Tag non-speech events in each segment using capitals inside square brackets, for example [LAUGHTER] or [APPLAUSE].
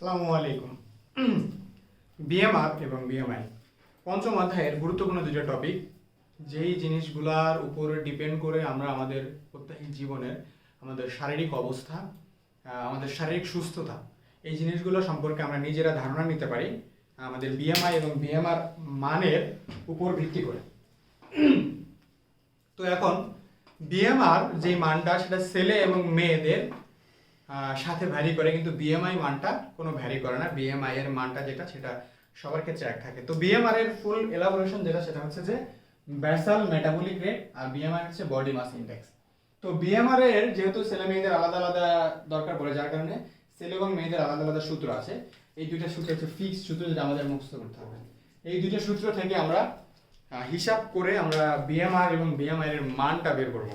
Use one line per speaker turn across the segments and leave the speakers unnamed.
আসসালামু আলাইকুম। বিএমআর এবং বিএমআই পঞ্চম অধ্যায়ের গুরুত্বপূর্ণ দুটো টপিক যেই জিনিসগুলার উপরে ডিপেন্ড করে আমরা আমাদের প্রত্যেক জীবনের আমাদের শারীরিক অবস্থা আমাদের শারীরিক সুস্থতা, এই জিনিসগুলো সম্পর্কে আমরা নিজেরা ধারণা নিতে পারি, আমাদের বিএমআই এবং বিএমআর মানের উপর ভিত্তি করে। তো এখন বিএমআর যে মানটা, সেটা ছেলে এবং মেয়েদের সাথে ভ্যারি করে, কিন্তু বিএমআই মানটা কোনো ভ্যারি করে না। বিএমআই এর মানটা যেটা, সেটা সবার ক্ষেত্রে এক থাকে। তো বিএমআর এর ফুল এলাবোরেশন যেটা, সেটা হচ্ছে যে ব্যাসাল মেটাবলিক রেট আর বিএমআই হচ্ছে বডি মাস ইন্ডেক্স তো বিএমআর এর যেহেতু ছেলে মেয়েদের আলাদা আলাদা দরকার পড়ে, যার কারণে ছেলে এবং মেয়েদের আলাদা আলাদা সূত্র আছে। এই দুইটা সূত্র হচ্ছে ফিক্স সূত্র, যেটা আমাদের মুখস্থ করতে হবে। এই দুইটা সূত্র থেকে আমরা হিসাব করে আমরা বিএমআর এবং বিএমআই এর মানটা বের করব।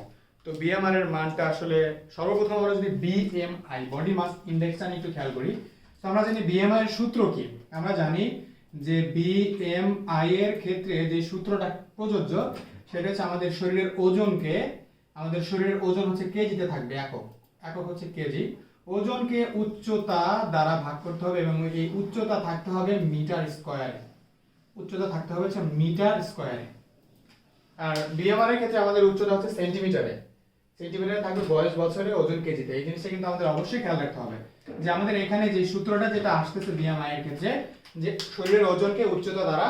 তো বিএমআর এর মানটা আসলে সর্বপ্রথম আমরা যদি বিএমআই বডি মাস ইন্ডেক্সটা নিয়ে একটু খেয়াল করি, তো আমরা জানি বিএমআই এর সূত্র কি? আমরা জানি যে বিএমআই এর ক্ষেত্রে যে সূত্রটা প্রযোজ্য, সেটা হচ্ছে আমাদের শরীরের ওজনকে, আমাদের শরীরের ওজন হচ্ছে কেজিতে থাকবে, একক। একক হচ্ছে কেজি ওজনকে উচ্চতা দ্বারা ভাগ করতে হবে এবং এই উচ্চতা থাকতে হবে মিটার স্কয়ারে। উচ্চতা থাকতে হবে হচ্ছে মিটার স্কয়ারে। আর বিএমআর এর ক্ষেত্রে আমাদের উচ্চতা হচ্ছে সেন্টিমিটারে। সেন্টিমিটারে থাকবে বয়স বছরে ওজন কেজিতে। এই জিনিসটা কিন্তু আমাদের অবশ্যই খেয়াল রাখতে হবে। যে আমাদের এখানে যে সূত্রটা যেটা আসতেছে বিএমআই এর ক্ষেত্রে, যে শরীরের ওজনকে উচ্চতা দ্বারা,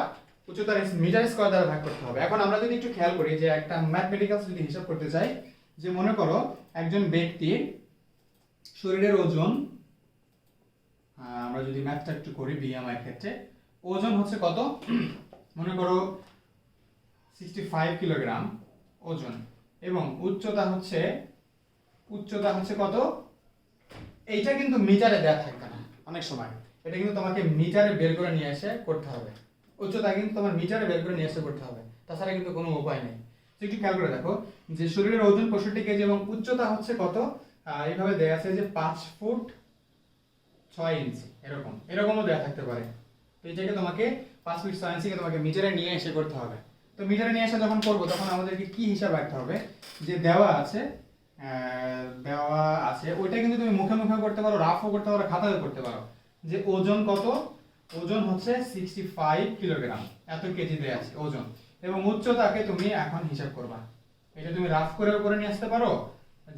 উচ্চতার মিটার স্কয়ার দ্বারা ভাগ করতে হবে। এখন আমরা যদি একটু খেয়াল করি যে একটা ম্যাথমেটিক্যাল যদি হিসাব করতে চাই, যে মনে করো একজন ব্যক্তির শরীরের ওজন আমরা যদি ম্যাথটা একটু করি বিএমআই ক্ষেত্রে, ওজন হচ্ছে কত? মনে করো সিক্সটি ফাইভ কিলোগ্রাম ওজন। এবং উচ্চতা হচ্ছে উচ্চতা হচ্ছে কত? এইটা কিন্তু মিটারে দেওয়া থাকবে না, অনেক সময়। এটা কিন্তু তোমাকে মিটারে বের করে নিয়ে এসে করতে হবে। উচ্চতা কিন্তু তোমার মিটারে বের করে নিয়ে এসে করতে হবে। তাছাড়া কিন্তু কোনো উপায় নেই। তো একটু খেয়াল করে দেখো, যে শরীরের ওজন পঁয়ষট্টি কেজি এবং উচ্চতা হচ্ছে কত? এইভাবে দেয়া আছে যে পাঁচ ফুট ছয় ইঞ্চি, এরকম। এরকমও দেওয়া থাকতে পারে। তো এটাকে তোমাকে পাঁচ ফুট ছয় ইঞ্চিকে তোমাকে মিটারে নিয়ে এসে করতে হবে। তো মিটারে নিয়ে আসা যখন করব, তখন আমাদেরকে কি হিসাব রাখতে হবে? যে দেওয়া আছে দেওয়া আছে, ওইটা কিন্তু তুমি মুখে মুখে করতে পারো রাফও করতে পারো খাতাও করতে পারো। যে ওজন কত? ওজন হচ্ছে সিক্সটি ফাইভ কিলোগ্রাম এত কেজি দেওয়া আছে ওজন। এবং উচ্চতাকে তুমি এখন হিসাব করবা। এটা তুমি রাফ করেও করে নিয়ে আসতে পারো,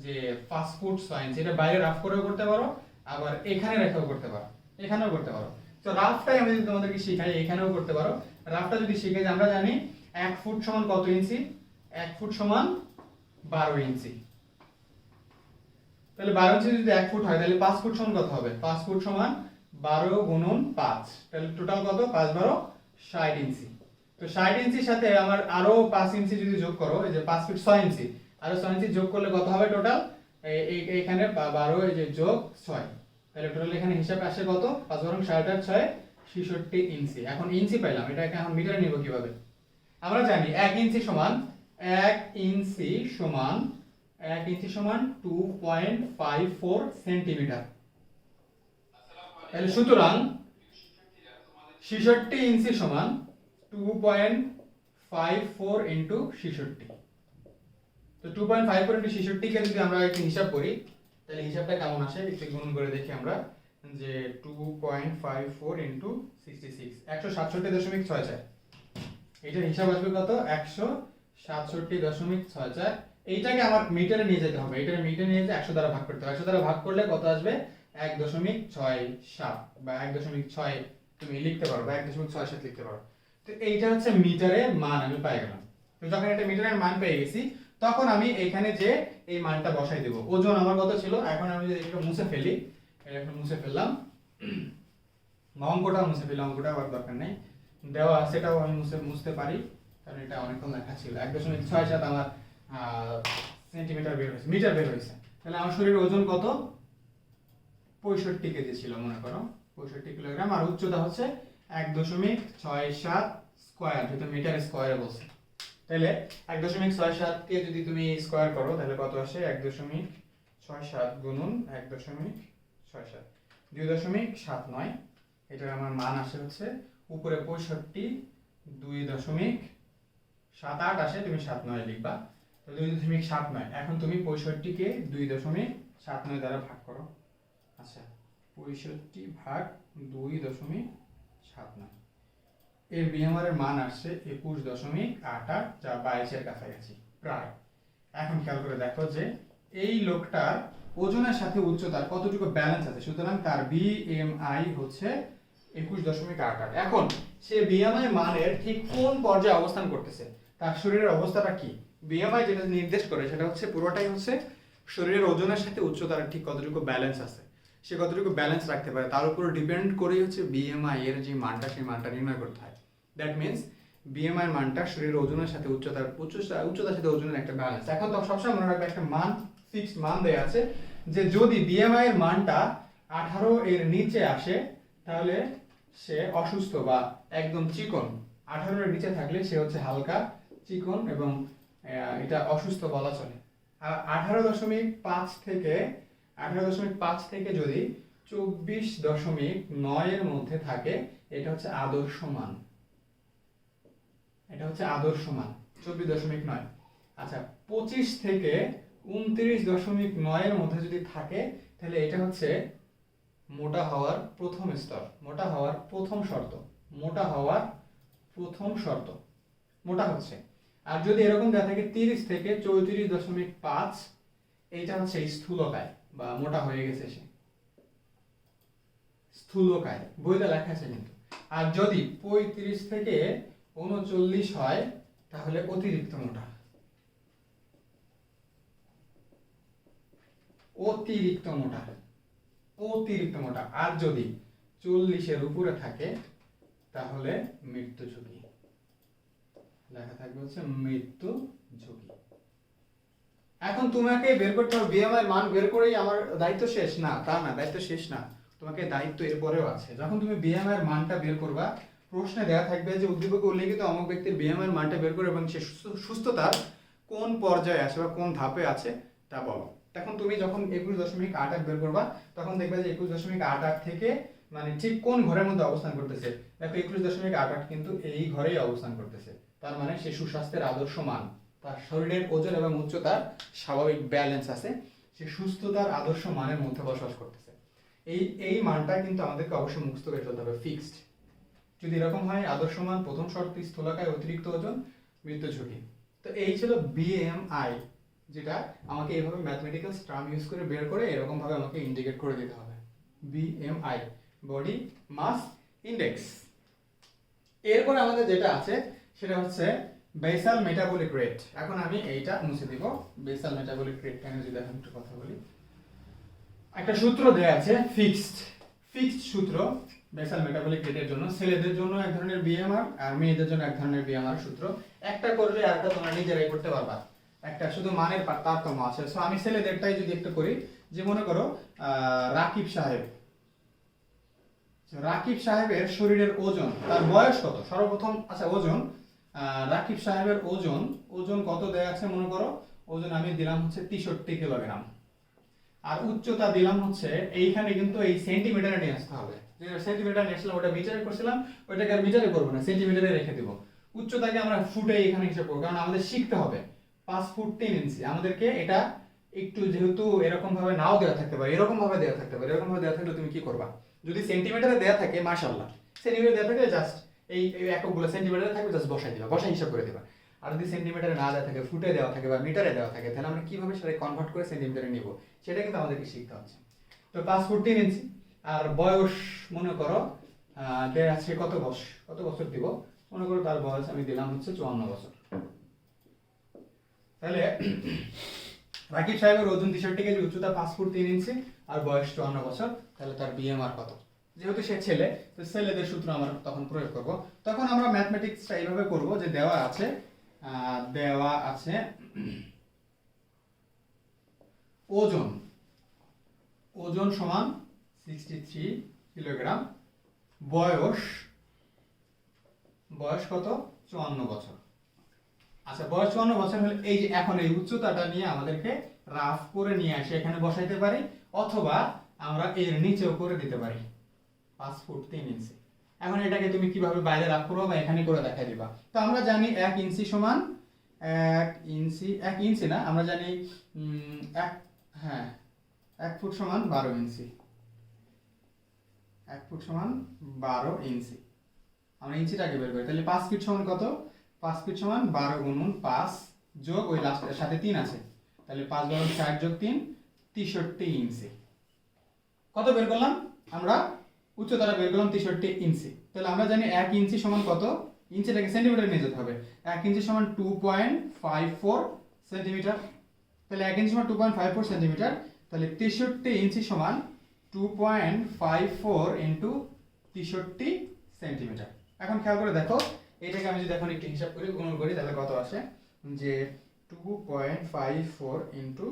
যে ফাস্ট ফুড সায়েন্স এটা বাইরে রাফ করেও করতে পারো, আবার এখানে রেখেও করতে পারো। এখানেও করতে পারো। তো রাফটাই আমি যদি তোমাদেরকে শিখাই, এখানেও করতে পারো। রাফটা যদি শিখে যে আমরা জানি এক ফুট সমান কত ইঞ্চি? এক ফুট সমান বারো ইঞ্চি। তাহলে বারো ইঞ্চি যদি এক ফুট হয়, তাহলে পাঁচ ফুট সমান কত হবে? পাঁচ ফুট সমান বারো গুণন পাঁচ। তাহলে টোটাল কত? পাঁচ বারো ষাট ইঞ্চি। তো ষাট ইঞ্চির সাথে আমার আরও পাঁচ ইঞ্চি যদি যোগ করো, এই যে পাঁচ ফুট ছয় ইঞ্চি, আরও ছয় ইঞ্চি যোগ করলে কত হবে টোটাল এইখানে বারো, এই যে যোগ ছয়। তাহলে টোটাল এখানে হিসাব আসে কত? পাঁচ বরং ষাট আর ছয় ছেষট্টি ইঞ্চি। এখন ইঞ্চি পাইলাম, এটাকে এখন মিটারে নিব কীভাবে? আমরা জানি এক ইঞ্চি সমান এক ইঞ্চি সমান এক ইঞ্চি সমান two point five four centimetre তাহলে সুতরাং ছেষট্টি ইঞ্চি সমান two point five four into ছেষট্টি। তো two point five four into ছেষট্টিকে যদি আমরা একটু হিসাব করি, তাহলে হিসাবটা কেমন আসে? একটু গুণ করে দেখি আমরা যে two point five four into sixty six একশো সাতষট্টি দশমিক ছয় চার। এটার হিসাব আসবে কত? একশো সাতষট্টি দশমিক ছয় চার। এইটাকে আমার মিটারে নিয়ে যেতে হবে। এটাকে মিটারে নিয়ে যেতে একশো দ্বারা ভাগ করতে হবে। একশো দ্বারা ভাগ করলে কত আসবে? এক দশমিক ছয় সাত বা এক দশমিক ছয় তুমি লিখতে পারো বা এক দশমিক ছয় সাত লিখতে পারো। তো এইটা হচ্ছে মিটারে মান আমি পাই গেলাম। তো যখন এটা মিটারের মান পেয়ে গেছি, তখন আমি এখানে যে এই মানটা বসাই দেবো। ওজন আমার কত ছিল? এখন আমি যদি এটা মুছে ফেলি এটা মুছে ফেললাম। [CLEARS THROAT] অঙ্কটা মুছে ফেলি অঙ্কটা আবার দরকার নেই। দেওয়া, সেটাও আমি মুছতে পারি। কারণ এটা অনেকক্ষণ লেখা ছিল। এক দশমিক ছয় সাত আমার সেন্টিমিটার বের হয়েছে মিটার বের হয়েছে। তাহলে আমার শরীরের ওজন কত? পঁয়ষট্টি কেজি ছিল, মনে করো। পঁয়ষট্টি কিলোগ্রাম। আর উচ্চতা হচ্ছে এক দশমিক ছয় সাত স্কোয়ার যেটা মিটার স্কোয়ারে বলছে। তাহলে এক দশমিক ছয় সাতকে যদি তুমি স্কোয়ার করো, তাহলে কত আসে? এক দশমিক ছয় সাত গুণন এক দশমিক ছয় সাত। দুই দশমিক সাত নয়। এটার আমার মান আসে হচ্ছে উপরে পঁয়ষট্টি, দুই দশমিক সাত আট আসে, তুমি সাত নয় লিখবা। দুই দশমিক সাত নয়। এখন তুমি পঁয়ষট্টিকে দুই দশমিক সাত নয় দ্বারা ভাগ করো। আচ্ছা পঁয়ষট্টি ভাগ দুই দশমিক সাত নয়। এর বিএমআর এর মান আসছে একুশ দশমিক আট আট, যা বাইশের কাছাকাছি, প্রায়। এখন খেয়াল করে দেখো যে এই লোকটার ওজনের সাথে উচ্চতার কতটুকু ব্যালেন্স আছে? সুতরাং তার বিএমআই হচ্ছে একুশ দশমিক আট আট। এখন, সে বিএমআই মানের ঠিক কোন পর্যায়ে অবস্থান করতেছে? তার শরীরের অবস্থাটা কি? বিএমআই যেটা নির্দেশ করে, সেটা হচ্ছে পুরোটাই হচ্ছে শরীরের ওজনের সাথে উচ্চতার ঠিক কতটুকু ব্যালেন্স আছে। সে কতটুকু ব্যালেন্স রাখতে পারে, তার উপর ডিপেন্ড করেই হচ্ছে বিএমআই এর যে মানটা, সেই মানটা নির্ণয় করতে হয়। দ্যাট মিনস বিএমআই মানটা শরীরের ওজনের সাথে উচ্চতার, উচ্চতা, উচ্চতার সাথে ওজনের একটা ব্যালেন্স এখন তো সবসময় মনে রাখবে, একটা মান ফিক্সড মান দেওয়া আছে, যে যদি বিএমআই এর মানটা আঠারো এর নিচে আসে, তাহলে সে অসুস্থ বা একদম চিকন। আঠারো এর নিচে থাকলে সে হচ্ছে হালকা, চিকন এবং এটা অসুস্থ বলা চলে। আর আঠারো দশমিক পাঁচ থেকে, আঠারো দশমিক পাঁচ থেকে যদি চব্বিশ দশমিক নয়ের মধ্যে থাকে, এটা হচ্ছে আদর্শ মান। এটা হচ্ছে আদর্শ মান, চব্বিশ দশমিক নয়। আচ্ছা পঁচিশ থেকে উনত্রিশ দশমিক নয়ের মধ্যে যদি থাকে, তাহলে এটা হচ্ছে মোটা হওয়ার প্রথম স্তর, মোটা হওয়ার প্রথম শর্ত, মোটা হওয়ার প্রথম শর্ত, মোটা হচ্ছে। আর যদি এরকম দেওয়া থাকে তিরিশ থেকে চৌত্রিশ দশমিক পাঁচ, এইটা হচ্ছে স্থূলকায়, বা মোটা হয়ে গেছে সে। স্থূলকায়, বইতে লেখা আছে কিন্তু। আর যদি পঁয়ত্রিশ থেকে উনচল্লিশ হয়, তাহলে অতিরিক্ত মোটা। অতিরিক্ত মোটা। অতিরিক্ত মোটা। আর যদি চল্লিশের উপরে থাকে, তাহলে মৃত্যু ঝুঁকি। লেখা থাকবে হচ্ছে মৃত্যু ঝুঁকি। এখন তোমাকে বের করতে হবে বিএমআই মান বের করেই আমার দায়িত্ব শেষ? না, তা না, দায়িত্ব শেষ না। তোমাকে দায়িত্ব এরপরেও আছে। যখন তুমি বিএমআই এর মানটা বের করবা, প্রশ্নে দেওয়া থাকবে যে উদ্দীপকে উল্লেখিত অমুক ব্যক্তির বিএমআই এর মানটা বের করে এবং সে সুস্থ- সুস্থতার কোন পর্যায়ে আছে বা কোন ধাপে আছে, তা বলো। তখন তুমি যখন একুশ দশমিক আট আট বের করবা, তখন দেখবে যে একুশ দশমিক আট আট থেকে মানে ঠিক কোন ঘরের মধ্যে অবস্থান করতেছে? দেখো একুশ দশমিক আট আট কিন্তু এই ঘরেই অবস্থান করতেছে। তার মানে সে সুস্বাস্থ্যের আদর্শ মান। তার শরীরের ওজন এবং উচ্চতার স্বাভাবিক ব্যালেন্স আছে। সে সুস্থতার আদর্শ মানের মধ্যে বসবাস করতেছে। এই এই মানটা কিন্তু আমাদেরকে অবশ্যই মুক্ত করে ফেলতে হবে ফিক্সড যদি এরকম হয়, আদর্শ মান প্রথম শর্ত স্থূলকায় অতিরিক্ত ওজন, মৃত্যু ঝুঁকি। তো এই ছিল বিএমআই যেটা আমাকে এইভাবে ম্যাথমেটিক্যাল টার্ম ইউজ করে বের করে এরকম ভাবে আমাকে ইন্ডিকেট করে দিতে হবে। বিএমআই বডি মাস ইন্ডেক্স এরপরে আমাদের যেটা আছে, সেটা হচ্ছে বেসাল মেটাবলিক রেট এখন আমি এইটা মুছে দিব বেসাল মেটাবলিক রেট কেন যদি এখন একটু কথা বলি। একটা সূত্র দেয়া আছে ফিক্সড ফিক্সড সূত্র বেসাল মেটাবলিক রেটের জন্য, ছেলেদের জন্য এক ধরনের বিএমআর আর মেয়েদের জন্য এক ধরনের বিএমআর সূত্র। একটা করলে আরেকটা তোমরা নিজেরাই করতে পারবা। একটা শুধু মানের তারতম্য আছে। সো আমি ছেলেদেরটাই যদি একটু করি, যে মনে করো রাকিব সাহেব। রাকিব সাহেবের শরীরের ওজন, তার বয়স কত? সর্বপ্রথম আচ্ছা ওজন রাকিব সাহেবের ওজন ওজন কত দেয়া আছে মনে করো? ওজন আমি দিলাম হচ্ছে তেষট্টি কিলোগ্রাম। আর উচ্চতা দিলাম হচ্ছে, এইখানে কিন্তু এই সেন্টিমিটারে নিয়ে আসতে হবে। যে সেন্টিমিটার নিয়ে আসলাম, ওটা মিটারে করছিলাম, ওইটাকে আর মিটারে করব না সেন্টিমিটারে রেখে দিব। উচ্চতাকে আমরা ফুটে এখানে হিসাব করব কারণ আমাদের শিখতে হবে। পাঁচ ফুট তিন ইঞ্চি। আমাদেরকে এটা একটু যেহেতু এরকম ভাবে নাও দেওয়া থাকতে পারে, এরকম ভাবে দেওয়া থাকতে পারে। এরকম ভাবে দেওয়া থাকলে তুমি কি করবা? যদি সেন্টিমিটারে দেওয়া থাকে মাশাল্লাহ সেন্টিমিটার দেওয়া থাকে জাস্ট এই এককগুলো সেন্টিমিটারে থাকবে জাস্ট বসাই দিবা। বসাই হিসাব করে দিবা। আর যদি সেন্টিমিটারে না দেওয়া থাকে, ফুটে দেওয়া থাকে বা মিটারে দেওয়া থাকে, তাহলে আমরা কীভাবে সেটা কনভার্ট করে সেন্টিমিটারে নিব? সেটা কিন্তু আমাদেরকে শিখতে হচ্ছে। তো পাঁচ ফুট তিন ইঞ্চি। আর বয়স মনে করো আছে কত বছর কত বছর দিব? মনে করো তার বয়স আমি দিলাম হচ্ছে চুয়ান্ন বছর। তাহলে রাকিব সাহেবের ওজন তেষট্টি কেজি উচ্চতা পাঁচ ফুট তিন ইঞ্চি আর বয়স চুয়ান্ন বছর, তাহলে তার বিএমআর কত? যেহেতু সে ছেলে, তো ছেলেদের সূত্র আমরা তখন প্রয়োগ করব। তখন আমরা ম্যাথমেটিক্সটা এইভাবে করব যে দেওয়া আছে দেওয়া আছে ওজন। ওজন সমান সিক্সটি থ্রি কিলোগ্রাম বয়স বয়স কত? চুয়ান্ন বছর। আচ্ছা বয়স চুয়ান্ন বছর হলে এই যে এখন এই উচ্চতাটা নিয়ে আমাদেরকে রাফ করে নিয়ে আসে, এখানে বসাইতে পারি, অথবা আমরা এর নিচেও করে দিতে পারি, পাঁচ ফুট তিন ইঞ্চি এখন এটাকে তুমি কীভাবে বাইরে রাফ করব বা এখানে করে দেখাই দিবা? তো আমরা জানি এক ইঞ্চি সমান, এক ইঞ্চি এক ইঞ্চি না, আমরা জানি এক হ্যাঁ এক ফুট সমান বারো ইঞ্চি এক ফুট সমান বারো ইঞ্চি আমরা ইঞ্চিটাকে বের করি, তাহলে পাঁচ ফিট সমান কত? পাঁচ ফিট সমান বারো গুণন পাঁচ যোগ ওই লাস্টের সাথে তিন আছে। তাহলে পাঁচ বারো ষাট যোগ তিন, তেষট্টি ইঞ্চি। কত বের করলাম? আমরা উচ্চতাটা বের করলাম তেষট্টি ইঞ্চি। তাহলে আমরা জানি এক ইঞ্চি সমান কত? ইঞ্চিটাকে সেন্টিমিটার নিয়ে যেতে হবে। এক ইঞ্চি সমান two point five four centimetre. তাহলে এক ইঞ্চি সমান two point five four centimetre. তাহলে তেষট্টি ইঞ্চি সমান two point five four into তেষট্টি সেন্টিমিটার। এখন খেয়াল করে দেখো এটাকে আমি যদি এখন একটু হিসাব করি গুণন করি, তাহলে কত আসে? যে two point five four into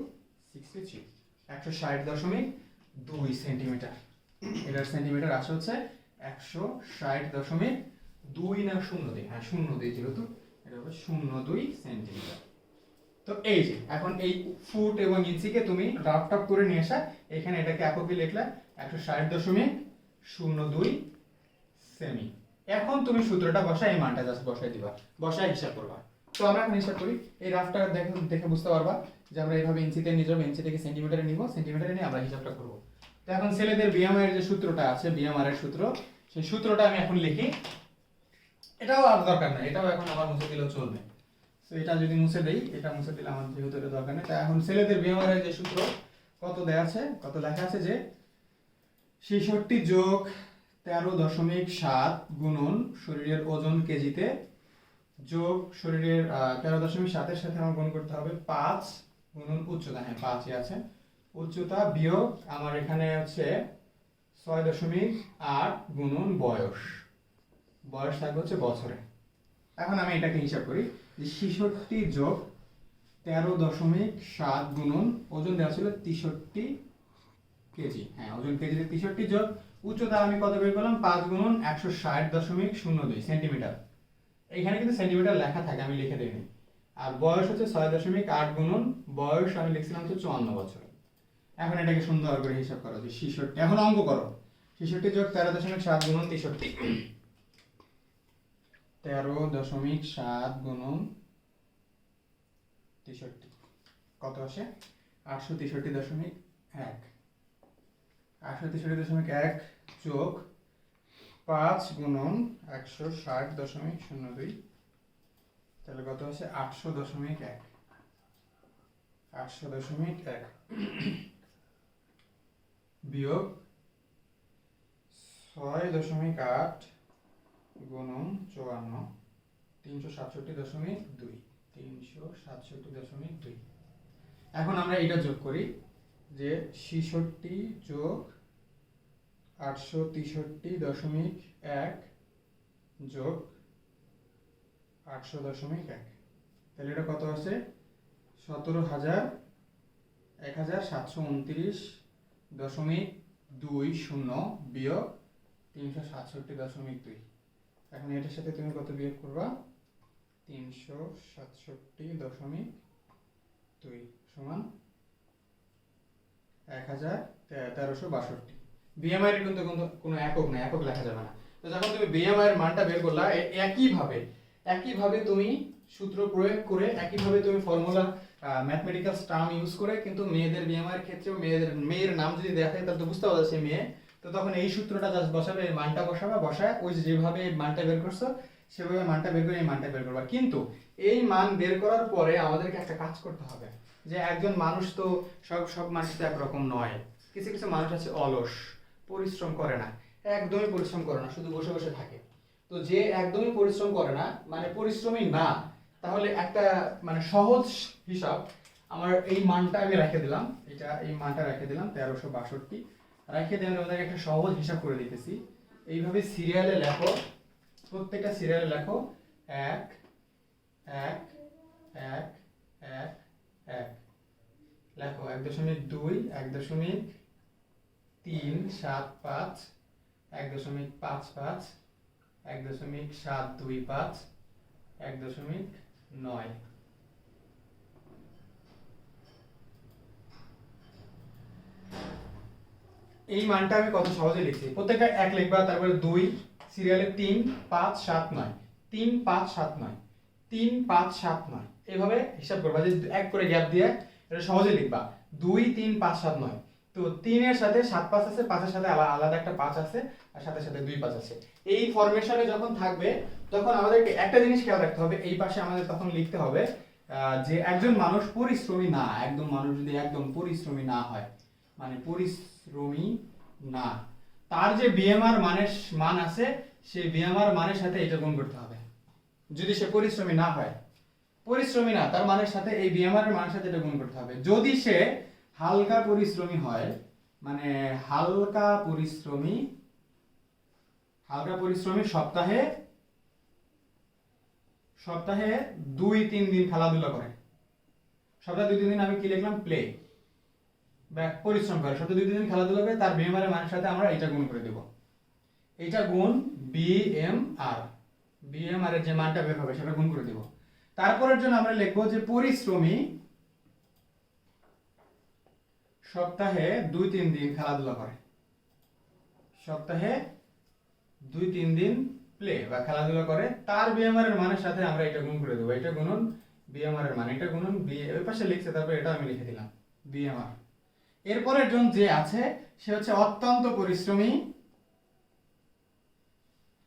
sixty three একশো ষাট দশমিক দুই সেন্টিমিটার এটার সেন্টিমিটার আসে হচ্ছে একশো ষাট দশমিক দুই না শূন্য দুই? হ্যাঁ শূন্য দুই যেহেতু, এটা হবে শূন্য দুই সেন্টিমিটার তো এই যে, এখন এই ফুট এবং ইঞ্চিকে তুমি রাফ টাফ করে নিয়ে আসা এখানে এটাকে এককে লিখলে একশো ষাট দশমিক শূন্য দুই সেমি এখন তুমি সূত্রটা বসা এই মানটা জাস্ট বসাই দিবা। বসায় হিসাব করবা। তো আমরা এখন হিসাব করি, এই রাফটা দেখে দেখে বুঝতে পারবা যে আমরা এইভাবে ইঞ্চিতে নিয়ে যাব ইঞ্চিটাকে সেন্টিমিটারে নিব সেন্টিমিটারে নিয়ে আমরা হিসাবটা করব। তো এখন ছেলেদের বিএমআই এর যে সূত্রটা আছে বিএমআর এর সূত্র, সেই সূত্রটা আমি এখন লিখি। এটাও আর দরকার নাই, এটাও এখন আমার মুছে দিলেও চলবে। তো এটা যদি মুছে দেই, এটা মুছে দিলে আমার যেহেতু এটা দরকার নেই। তাই এখন ছেলেদের বিএমআর এর যে সূত্র, কত দেয়া আছে, কত লেখা আছে যে ছেষট্টি যোগ তেরো দশমিক সাত গুণন শরীরের ওজন কেজিতে যোগ শরীরের তেরো দশমিক সাতের সাথে আমার গুণ করতে হবে পাঁচ গুণন উচ্চতা। হ্যাঁ পাঁচই আছে। উচ্চতা বিয়োগ আমার এখানে হচ্ছে ছয় দশমিক আট গুণন বয়স। বয়স থাকবে হচ্ছে বছরে। এখন আমি এটাকে হিসাব করি যে ছেষট্টি যোগ তেরো দশমিক সাত গুণন, ওজন দেওয়া ছিল তেষট্টি কেজি। হ্যাঁ ওজন কেজিতে তেষট্টি যোগ উচ্চতা আমি কত বের করলাম? পাঁচ গুণন একশো ষাট দশমিক শূন্য দুই সেন্টিমিটার। এখানে কিন্তু সেন্টিমিটার লেখা থাকে, আমি লিখে দিইনি। আর বয়স হচ্ছে ছয় দশমিক আট গুণন, বয়স আমি লিখছিলাম হচ্ছে চুয়ান্ন বছর। এখন এটাকে সুন্দর করে হিসাব করো যে ছেষট্টি এখন অঙ্ক করো। ছেষট্টি যোগ তেরো দশমিক সাত গুণন তেষট্টি। তেরো দশমিক সাত গুণন তেষট্টি। কত আসে? আটশো তেষট্টি দশমিক এক। আটশো তেষট্টি দশমিক এক যোগ পাঁচ গুণন একশো ষাট দশমিক শূন্য দুই। তাহলে কত আছে আটশো দশমিক এক। আটশো দশমিক এক বিয়োগ ছয় দশমিক আট গুণন চুয়ান্ন। তিনশো সাতষট্টি দশমিক দুই। তিনশো সাতষট্টি দশমিক দুই। এখন আমরা এটা যোগ করি যে ছেষট্টি যোগ আটশো তেষট্টি দশমিক এক যোগ আটশো দশমিক এক। তাহলে এটা কত আছে সতেরো হাজার এক হাজার সাতশো উনত্রিশ দশমিক দুই শূন্য বিয়োগ তিনশো সাতষট্টি দশমিক দুই। এখন এটার সাথে তুমি কত বিয়োগ করবা? তিনশো সাতষট্টি দশমিক দুই সমান এক হাজার তেরোশো বাষট্টি। বিএমআই এর কিন্তু কোনো- একক না, একক লেখা যাবে না। তো যখন তুমি বিএমআই এর মানটা বের করলা একইভাবে একইভাবে তুমি সূত্র প্রয়োগ করে, একইভাবে তুমি ফর্মুলা ম্যাথমেটিক্যাল টার্ম ইউজ করে, কিন্তু মেয়েদের বিএমআই এর ক্ষেত্রেও মেয়েদের মেয়ের নাম যদি দেখে তাহলে তো বুঝতে পারছে মেয়ে। তো তখন এই সূত্রটা জাস্ট বসাবে, এই মানটা বসাবে, বসায় ওই যেভাবে মানটা বের করছ, সেভাবে মানটা বের করে এই মানটা বের করবা। কিন্তু এই মান বের করার পরে আমাদেরকে একটা কাজ করতে হবে, যে একজন মানুষ তো সব সব মানুষ তো একরকম নয়। কিছু কিছু মানুষ আছে অলস। পরিশ্রম করে না, একদমই পরিশ্রম করে না, শুধু বসে বসে থাকে। তো যে একদমই পরিশ্রম করে না মানে পরিশ্রমী না, তাহলে একটা মানে সহজ হিসাব, আমার এই মানটা আমি রেখে দিলাম, এটা এই মানটা রেখে দিলাম, তেরোশো বাষট্টি। রেখে দিয়ে আমি তোমাদেরকে একটা সহজ হিসাব করে দিতেছি। এইভাবে সিরিয়ালে লেখো, প্রত্যেকটা সিরিয়ালে লেখো, এক এক এক এক এক। লেখো এক দশমিক দুই, এক দশমিক তিন, সাত, পাঁচ, এক দশমিক পাঁচ পাঁচ, এক দশমিক সাত দুই পাঁচ, এক দশমিক নয়। এই মানটা আমি কত সহজে লিখছি? প্রত্যেকটা এক লিখবা, তারপরে দুই, সিরিয়ালে তিন, পাঁচ, সাত, নয়। তিন, পাঁচ, সাত, নয়। তিন, পাঁচ, সাত, নয়। এভাবে হিসাব করবা, যে এক করে গ্যাপ দিয়ে এটা সহজে লিখবা। দুই, তিন, পাঁচ, সাত, নয়। তো তিনের সাথে সাত পাঁচ আছে, পাঁচের সাথে আলাদা একটা পাঁচ আছে, আর সাথে সাথে দুই পাঁচ আছে। এই ফরমেশনে যখন থাকবে, তখন আমাদেরকে একটা জিনিস খেয়াল রাখতে হবে, এই পাশে আমাদের তখন লিখতে হবে যে একজন মানুষ পরিশ্রমী না, একদম মানুষ যদি একদম পরিশ্রমী না হয় মানে পরিশ্রমী না, তার যে বিএমআর মানের মান আছে সেই বিএমআর মানের সাথে এটা গুণ করতে হবে। যদি সে পরিশ্রমী না হয়, পরিশ্রমী না, তার মানের সাথে এই বিএমআর মানের সাথে এটা গুণ করতে হবে। যদি সে হালকা পরিশ্রমী হয়। মানে হালকা পরিশ্রমী হালকা পরিশ্রমী সপ্তাহে সপ্তাহে দুই, তিন দিন খেলাধুলা করে। সপ্তাহে দুই, তিন দিন আমি কি লিখলাম? প্লে পরিশ্রম করে। সপ্তাহে দুই, তিন দিন খেলাধুলা করে, তার বিএমআর মানের সাথে আমরা এটা গুণ করে দেব। এটা গুণ বিএমআর বিএমআর এর যে মানটা বের হবে, সেটা গুণ করে দেব। তারপরের জন্য আমরা লিখব যে পরিশ্রমী সপ্তাহে দুই, তিন দিন খেলাধুলা করে। সপ্তাহে দুই, তিন দিন প্লে বা খেলাধুলা করে। তার বিএমআর এর মানের সাথে আমরা এটা গুণ করে দেবো। এটা গুণন বিএমআর এর মান, এটা গুণন বি ওই পাশে লিখছে, তারপর এটা আমি লিখে দিলাম বিএমআর এরপরের জন যে আছে, সে হচ্ছে অত্যন্ত পরিশ্রমী।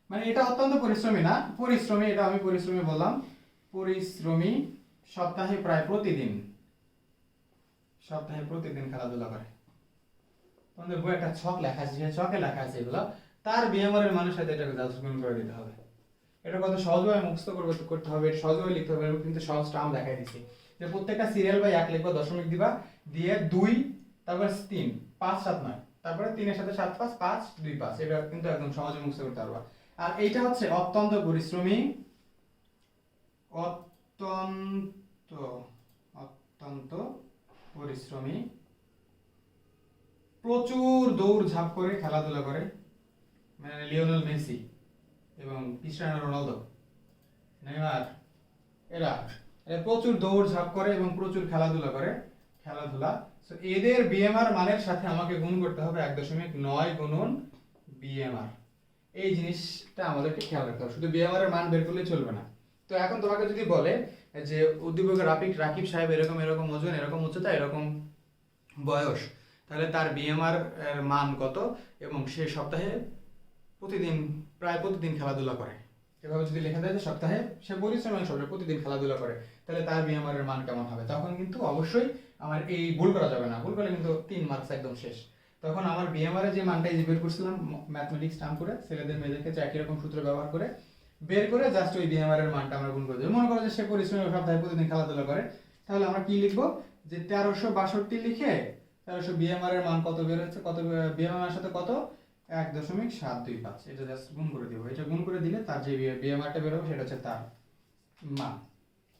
মানে এটা অত্যন্ত পরিশ্রমী না, পরিশ্রমী, এটা আমি পরিশ্রমী বললাম। পরিশ্রমী সপ্তাহে প্রায় প্রতিদিন। সপ্তাহে প্রতিদিন খেলাধুলা করে। তোমাদের বই একটা ছক লেখা আছে ছকে লেখা আছে এগুলো। তার বিএমআর মানুষের সাথে এটাকে জাস্ট করে দিতে হবে। এটা কত সহজভাবে মুখস্থ করবে, করতে হবে সহজভাবে লিখতে হবে কিন্তু সহজ টার্ম দেখাই দিচ্ছি। যে প্রত্যেকটা সিরিয়াল বাই এক লিখবা, দশমিক দিবা, দিয়ে দুই, তারপরে তিন, পাঁচ, সাত, নয়, তারপরে তিনের সাথে সাত, পাঁচ পাঁচ, দুই, পাঁচ, এটা কিন্তু একদম সহজে মুখস্থ করতে পারবা। আর এইটা হচ্ছে অত্যন্ত পরিশ্রমী, অত্যন্ত অত্যন্ত পরিশ্রমী। প্রচুর দৌড় ঝাঁপ করে খেলাধুলা করে। মানে লিওনেল মেসি এবং ক্রিস্টিয়ানো রোনালদো। নেইমার এরা এরা প্রচুর দৌড় ঝাঁপ করে এবং প্রচুর খেলাধুলা করে, খেলাধুলা। সো এদের বিএমআর মানের সাথে আমাকে গুণ করতে হবে এক দশমিক নয় গুণন বিএমআর এই জিনিসটা আমাদেরকে খেয়াল রাখতে হবে। শুধু বিএমআর এর মান বের করলে চলবে না। তো এখন তোমাকে যদি বলে যে উদ্দীপক রাফিক, রাকিব সাহেব এরকম এরকম ওজন, এরকম উচ্চতা, এরকম বয়স। তাহলে তার বিএমআর এর মান কত? এবং সে সপ্তাহে প্রতিদিন, প্রায় প্রতিদিন খেলাধুলা করে। এভাবে যদি লেখা যায় যে সপ্তাহে সে পরিশ্রম এবং প্রতিদিন খেলাধুলা করে, তাহলে তার বিএমআর এর মান কেমন হবে? তখন কিন্তু অবশ্যই আমার এই ভুল করা যাবে না। ভুল করলে কিন্তু তিন মার্কস একদম শেষ। তখন আমার বিএমআর এর যে মানটা বের করছিলাম ম্যাথমেটিক্স টার্ম করে ছেলেদের মেয়েদের ক্ষেত্রে একই রকম সূত্র ব্যবহার করে বের করে জাস্ট ওই বিএমআর এর মানটা আমরা গুণ করে দেবো। মনে করো যে সে পরিশ্রম সপ্তাহে প্রতিদিন খেলাধুলা করে, তাহলে আমরা কি লিখব? যে তেরোশো বাষট্টি লিখে তেরোশো বিএমআর এর মান কত বের হচ্ছে, কত বিএমআর এর সাথে কত? এক দশমিক সাত দুই পাঁচ। এটা জাস্ট গুণ করে দিব। এটা গুণ করে দিলে তার যে বিএমআরটা বেরোবে, সেটা হচ্ছে তার মান।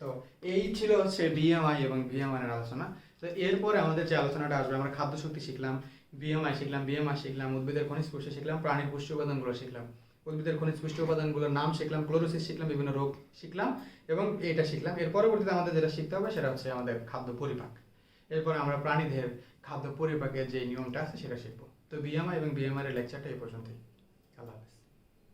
তো এই ছিল হচ্ছে বিএমআই এবং বিএমআর এর আলোচনা। তো এরপরে আমাদের যে আলোচনাটা আসবে, আমরা খাদ্য শক্তি শিখলাম বিএমআই শিখলাম বিএমআই শিখলাম, উদ্ভিদের খনিজ পুষ্টি শিখলাম, প্রাণীর পুষ্টি উপাদানগুলো শিখলাম। উদ্ভিদের খনিজ পুষ্টি উপাদানগুলোর নাম শিখলাম, ক্লোরোসিস শিখলাম, বিভিন্ন রোগ শিখলাম এবং এটা শিখলাম। এর পরবর্তীতে আমাদের যেটা শিখতে হবে সেটা হচ্ছে আমাদের খাদ্য পরিপাক। এরপর আমরা প্রাণীদের খাদ্য পরিপাকের যে নিয়মটা আছে সেটা শিখব। তো বিএমআই এবং বিএমআর এর লেকচারটা এই পর্যন্তই।